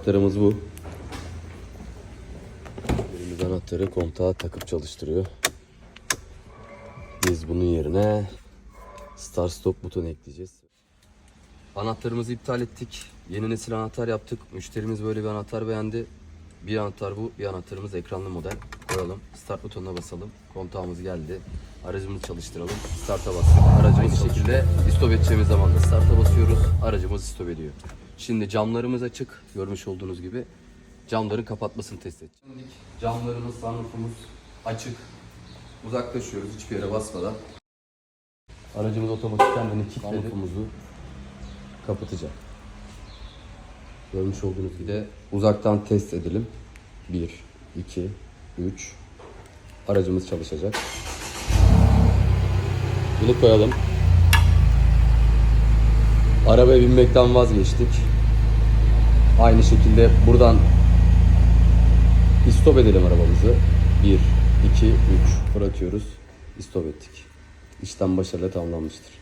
Anahtarımız bu. Birimiz anahtarı kontağa takıp çalıştırıyor. Biz bunun yerine Start Stop butonu ekleyeceğiz. Anahtarımızı iptal ettik. Yeni nesil anahtar yaptık. Müşterimiz böyle bir anahtar beğendi. Bir anahtar bu, bir anahtarımız ekranlı model. Koyalım. Start butonuna basalım. Kontağımız geldi. Aracımızı çalıştıralım. Start'a bastık. Aracımız aynı şekilde istop edeceğimiz zaman da start'a basıyoruz. Aracımız istop ediyor. Şimdi camlarımız açık. Görmüş olduğunuz gibi. Camların kapatmasını test edeceğiz. Camlarımız, sunroofumuz açık. Uzaklaşıyoruz hiçbir yere basmadan. Aracımız otomatik kendini kilitledi. Sunroofumuzu kapatacak. Görmüş olduğunuz gibi de uzaktan test edelim. 1, 2, 3. Aracımız çalışacak. Bunu koyalım. Arabaya binmekten vazgeçtik. Aynı şekilde buradan istop edelim arabamızı. 1, 2, 3 bırakıyoruz. İstop ettik. İşlem başarıyla tamamlanmıştır.